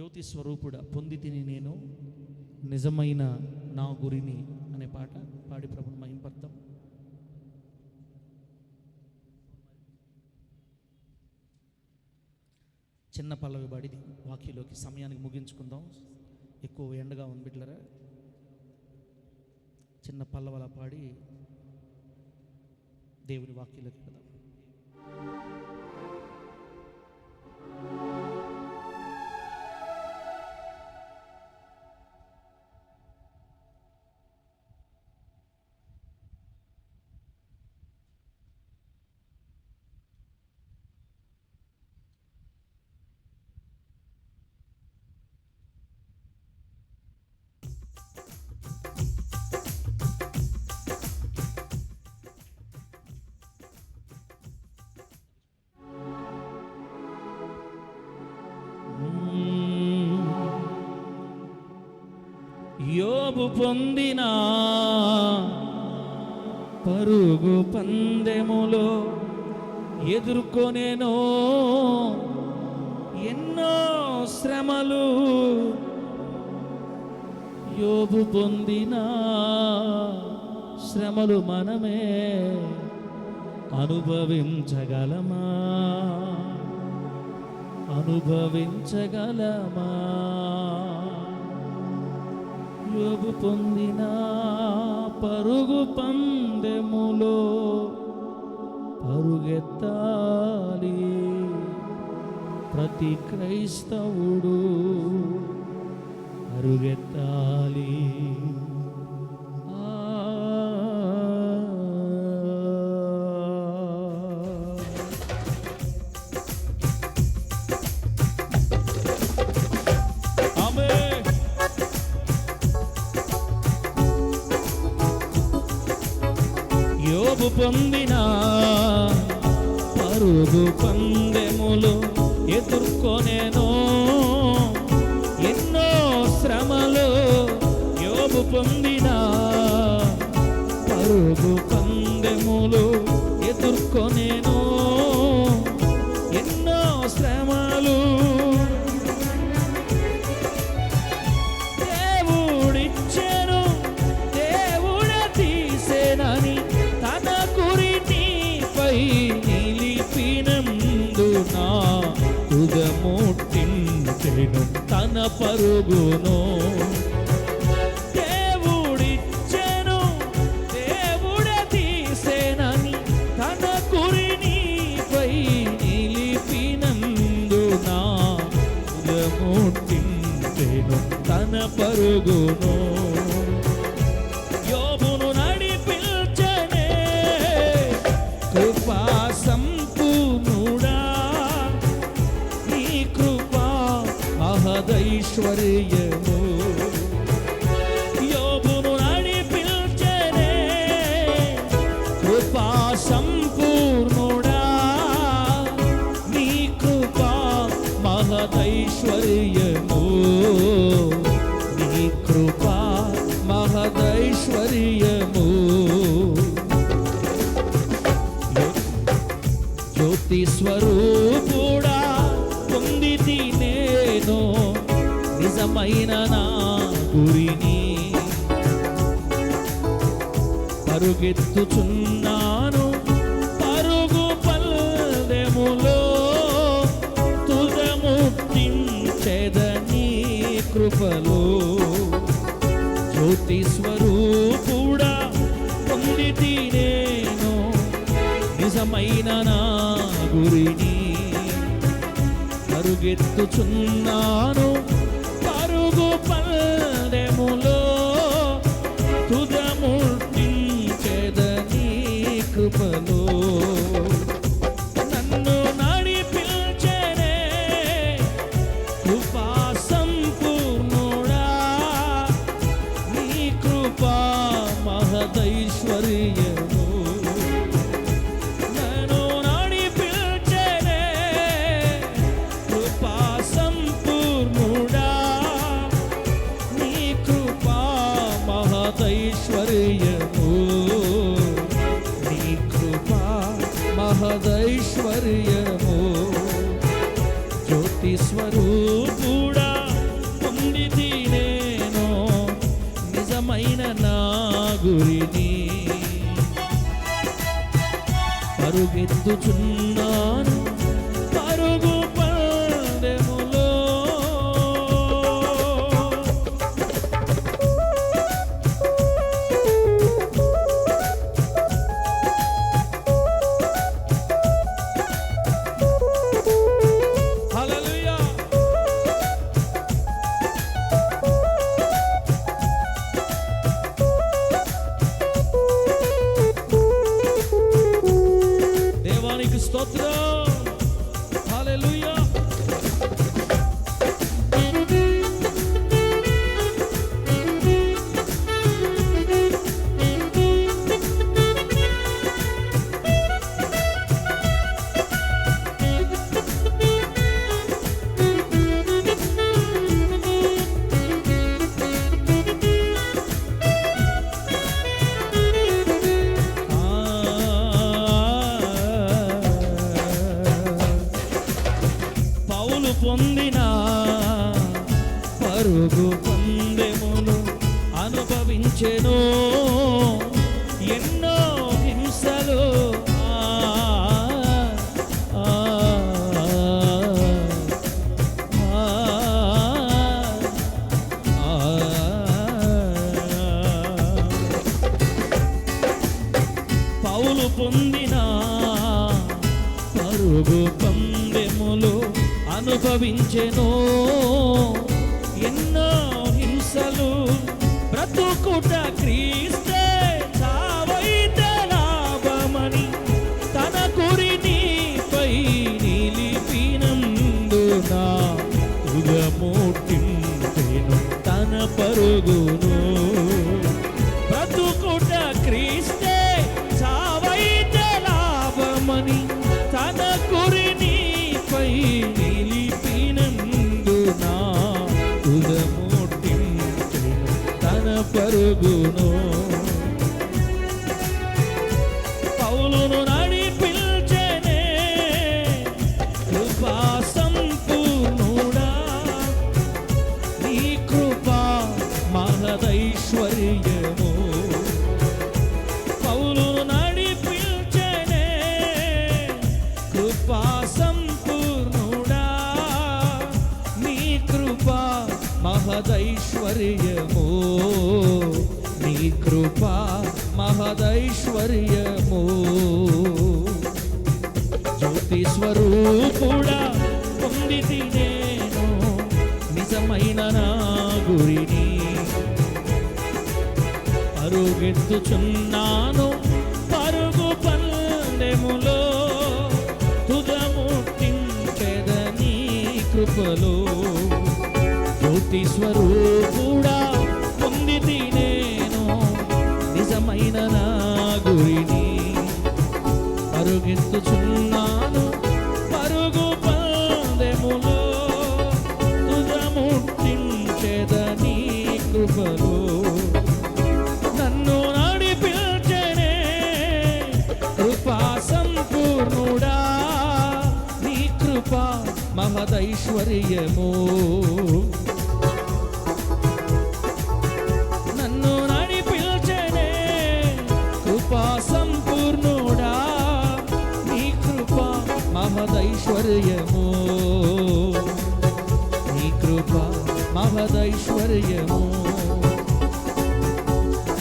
జ్యోతి స్వరూపుడ పొంది తిని నేను నిజమైన నా గురిని అనే పాట పాడి ప్రభుని మహింపడతాం. చిన్న పల్లవి పాడిది వాక్యలోకి సమయానికి ముగించుకుందాం. ఎక్కువ ఎండగా ఉంది బిడ్లరా చిన్న పల్లవలా పాడి దేవుని వాక్యలోకి వెళ్దాం. పరుగు పొందిన పరుగు పందెములో ఎదుర్కొనేనో ఎన్నో శ్రమలు యోబు పొందిన శ్రమలు మనమే అనుభవించగలమా? అనుభవించగలమా? పరుగు పొందిన పరుగు పందెములో పరుగెత్తాలి. ప్రతి క్రైస్తవుడు పరుగెత్తాలి. నేను ఎన్నో శ్రమలు. దేవుడిచ్చాను దేవుడ తీసేనని తన గురి నీపై నిలిపినందున ఉదముట్టించెను. తన పరుగును మహదైశ్వర్యము నిజమైన నా గురిని పరుగెత్తుచున్నాను. పరుగు పల్లెములో తుదముట్టించెదని కృపలో. జ్యోతి స్వరూపుడా పొందితి నేను. నిజమైన నా గురిని పరుగెత్తుచున్నాను. ఐశ్వర్యము జ్యోతి స్వరూపుడా పొందితి నేను నిజమైన నా గురిని పరుగెత్తుచున్న స్తోత్రం పరుగెత్తుచున్నాను పరుగు పల్లెములో తుదముట్టించెదని కృపలో. జ్యోతి స్వరూపుడా పొంది నేను. నిజమైన నా గురిని పరుగెత్తుచున్నాను ఐశ్వర్యము. నన్ను నడిపించనే కృపా సంపూర్ణుడా నీ కృప మహదైశ్వర్యము నీ కృప మహదైశ్వర్యము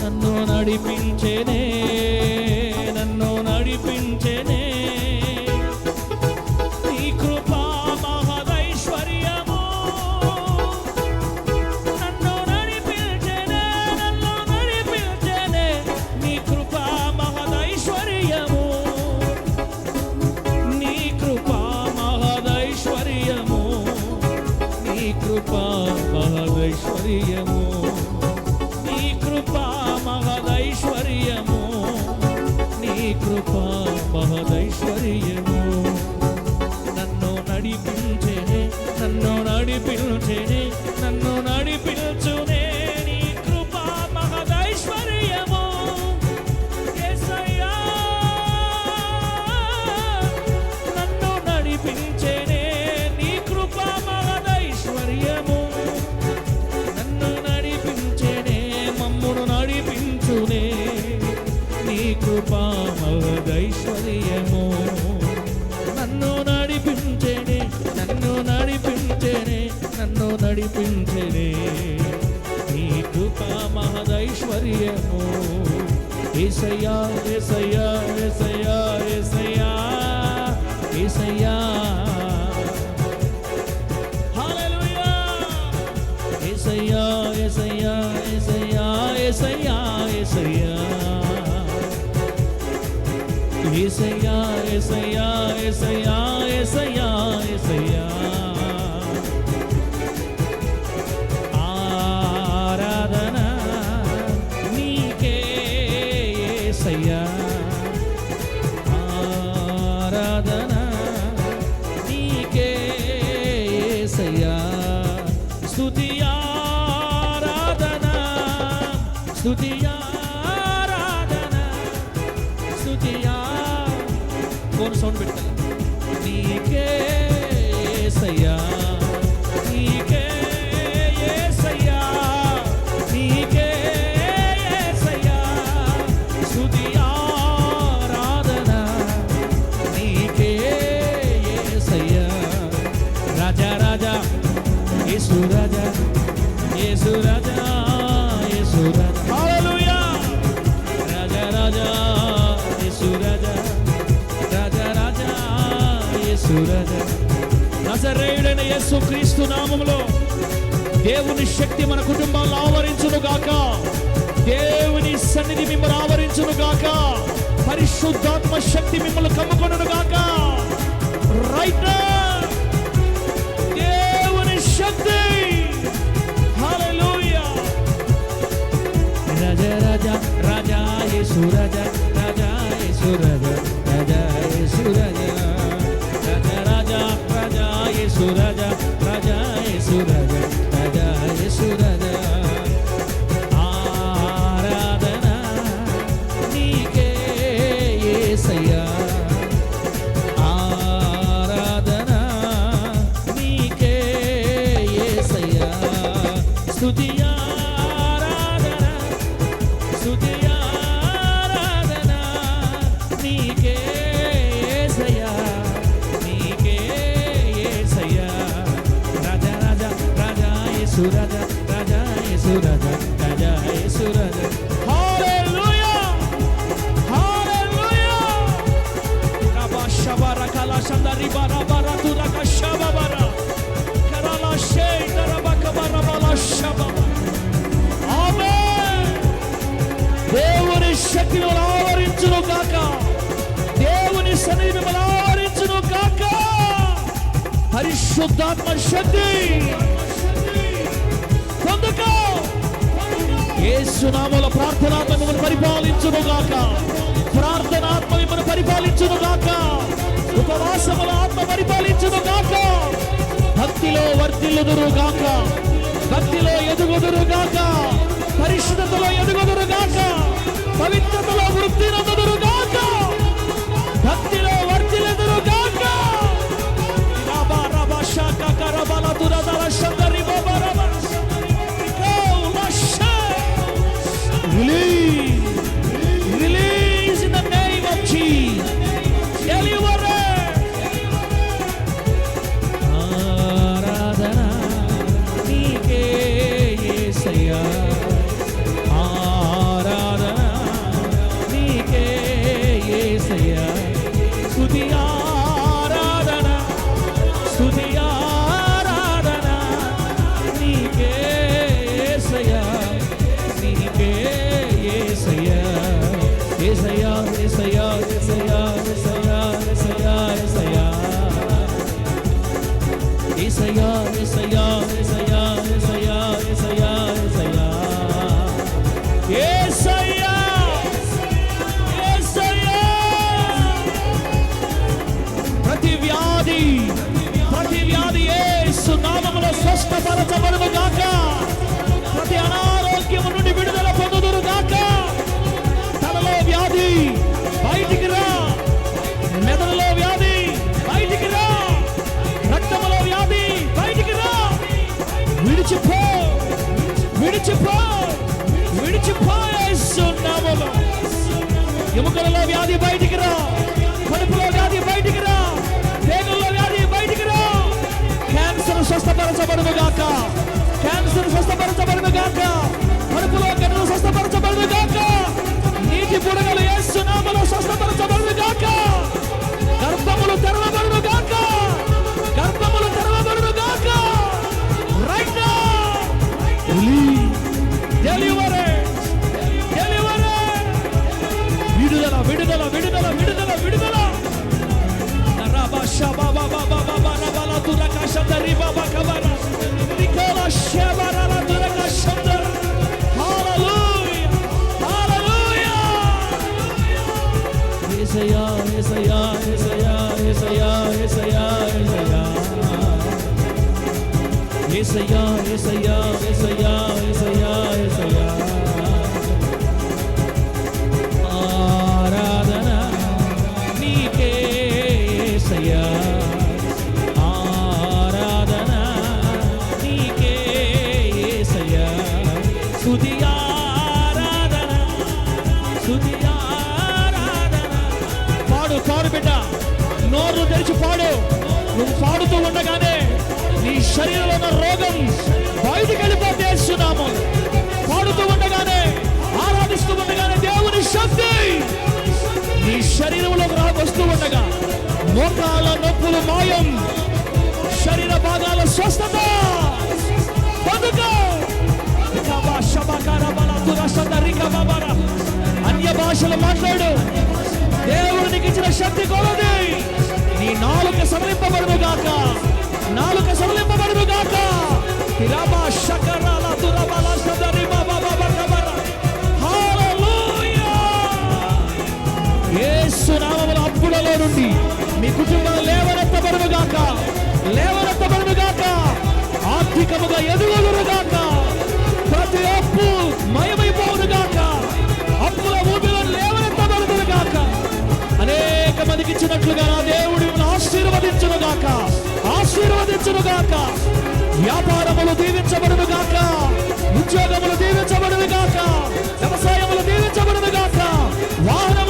నన్ను నడిపించనే ছেড়ে నడిపించడే నీ కృపా మహదైశ్వర్యము ఏసయ్యా ఏసయ్యా ఏసయ్యా ఏసయ్యా. ఏసయ్యా ఏసయ్యా ఏసయ్యా ఏసయ్యా ఏసయ్యా ఏసయ్యా. ఏసయ్యా ఏసయ్యా ఏసయ్యా నజరేయుడైన యేసు క్రీస్తు నామములో దేవుని శక్తి మన కుటుంబాలను ఆవరించును గాక దేవుని సన్నిధి మిమ్మల్ని ఆవరించును గాక పరిశుద్ధాత్మ శక్తి మిమ్మల్ని కమ్ముకొను గాక రైట్ దేవుని శక్తి. రాజా రాజా రాజా యేసు రాజా రాజా యేసు రాజా. రాజా రాజా యేసు రాజా. పరిశుద్ధాత్మ శక్తి. పొందుకో. ఏసునామల ప్రార్థనాత్మ మిమ్మల్ని పరిపాలించును గాక ప్రార్థనాత్మ మిమ్మల్ని పరిపాలించును గాక ఉపవాసముల ఆత్మ పరిపాలించును గాక భక్తిలో వర్తిల్లుదురు గాక భక్తిలో ఎదుగుదురు గాక పరిశుద్ధతలో ఎదుగుదురు గాక పవిత్రతలో వృద్ధి నందుదురు గాక Şanda riba bakabar. Nikola Şevar alanlara kaşandır. Hallelujah. Hallelujah. Yesaya, Yesaya, Yesaya, Yesaya, Yesaya, Yesaya. Yesaya, Yesaya, Yesaya, Yesaya, Yesaya. నాలుక సడలింపబడును గాక. నాలుక సడలింపబడును గాక. హిరాబా శకరాల దురబల సదరి యేసు నామముల అప్పులలో నుండి మీ కుటుంబం లేవనెత్తబడును గాక. లేవనెత్తబడును గాక. ఆర్థికముగా ఎదుగుదురు గాక. ప్రతి అప్పు మయమైపోవును గాక. మందికి ఇచ్చినట్లుగా నా దేవుడు ఆశీర్వదించును గాక ఆశీర్వదించును గాక వ్యాపారములు దీవించబడును గాక ఉద్యోగములు దీవించబడును గాక వ్యవసాయములు దీవించబడును గాక వాహనములు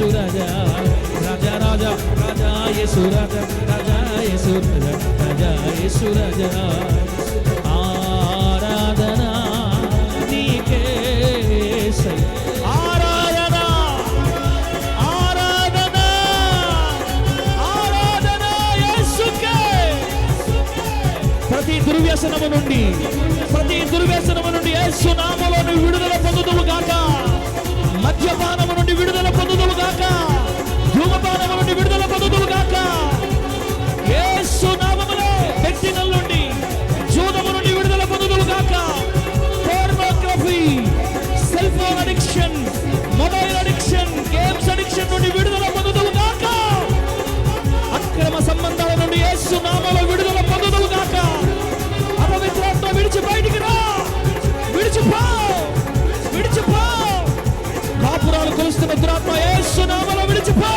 యేసు రాజా రాజా రాజా రాజా యేసు రాజా రాజా యేసు రాజా రాజా యేసు రాజా. ఆరాధన నీకే ఏసయ్యా ప్రతి దుర్వ్యసనము నుండి ప్రతి దుర్వ్యసనము నుండి యేసు నామలో అడిక్షన్ నుండి విడుదల పొందుదువు కాక అక్రమ సంబంధాల నుండి యేసు నామలో విడుదల పొందుదువు కాక అపవిత్రంతో విడిచి బయటికి రా. విడిచిపో విడిచిపో కాపురాలు కొలుస్తున్న దురాత్మ యేసు నామలో విడిచిపో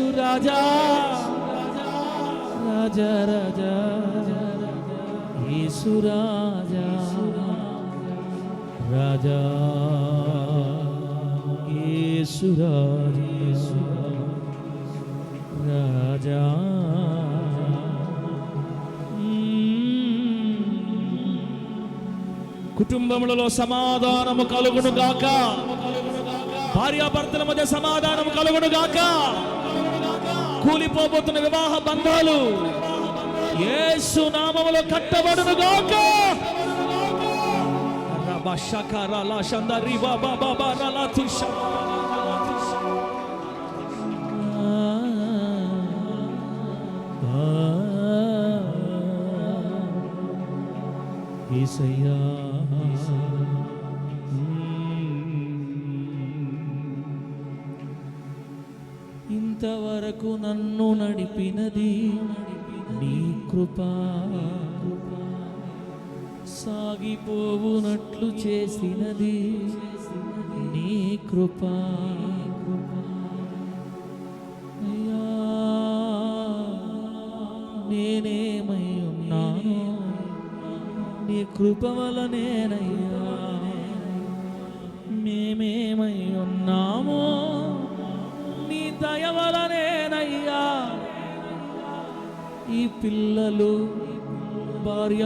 రాజా. రాజా రాజా. యేసు రాజా. రాజా. యేసు రాజా. రాజా. కుటుంబములలో సమాధానము కలుగును గాక. భార్యాభర్తల మధ్య సమాధానం కలుగును గాక. కూలిపోబోతున్న వివాహ బంధాలు. యేసు నామములో కట్టబడును గాక. ఈసయ్యా. షకర నన్ను నడిపినది నీ కృపా. సాగిపోవునట్లు చేసినది నీ కృపా.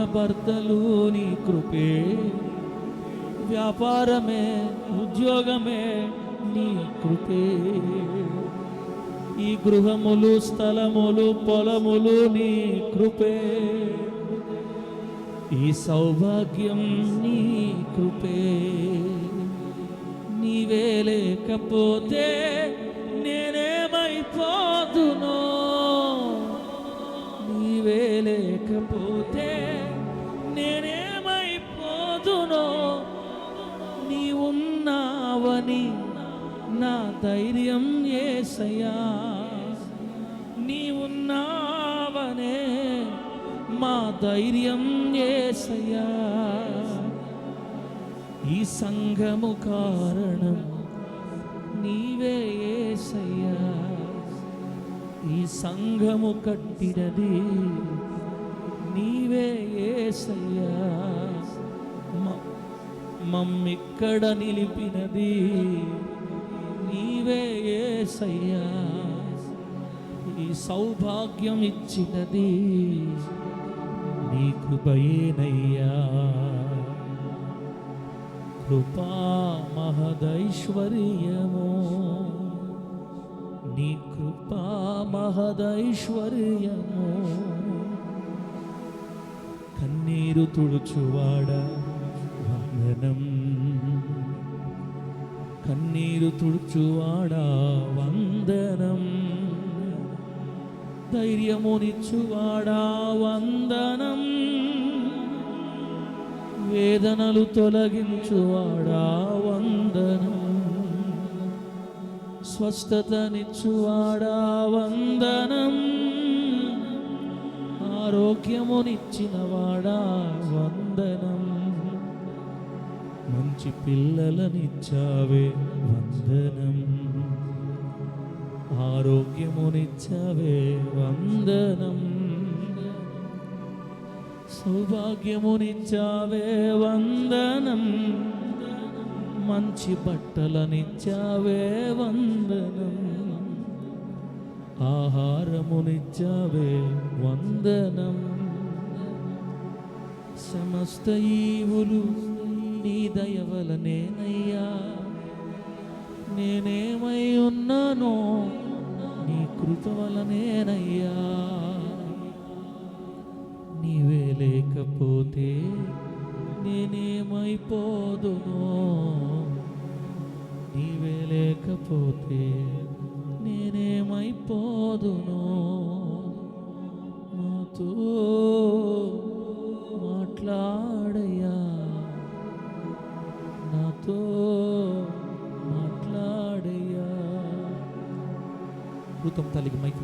భార్య భర్తలు నీ కృపే. వ్యాపారమే ఉద్యోగమే నీ కృపే. ఈ గృహములు స్థలములు పొలములు నీ కృపే. ఈ సౌభాగ్యం నీ కృపే. నీవే లేకపోతే నేనేమైపోదునో నీవే లేకపోతే నా ధైర్యం ఏసయ్యా. నీవున్నావనే మా ధైర్యం ఏసయ్యా. ఈ సంఘము కారణం నీవే ఏసయ్యా. ఈ సంఘము కట్టినది నీవే ఏసయ్యా. మ- మమ్మిక్కడ నిలిపినది నీవే ఏసయ్యా. ఈ సౌభాగ్యం ఇచ్చినది నీ కృపయేనయ్యా. కృపా మహదైశ్వర్యము. నీ కృపా మహదైశ్వర్యము. కన్నీరు తుడుచువాడ వందనం కన్నీరు తుడుచువాడా వందనం? ధైర్యమునిచ్చువాడా వందనం? వేదనలు తొలగించువాడా వందనం? స్వస్థతనిచ్చువాడా వందనం? ఆరోగ్యమునిచ్చినవాడా వందనం? మంచి పిల్లలనిచ్చావే వందనం. ఆరోగ్యమునిచ్చావే వందనం. సౌభాగ్యమునిచ్చావే వందనం. మంచి బట్టలనిచ్చావే వందనం. ఆహారమునిచ్చావే వందనం. సమస్త ఈవులు నీ దయవలనేనయ్యా నేనేమై ఉన్నానో నీ కృప వలనేనయ్యా నీవే లేకపోతే నేనేమైపోదునో నీవే లేకపోతే నేనేమైపోదును మాట్లాడయ్యా కృతం తల్లికి మైకి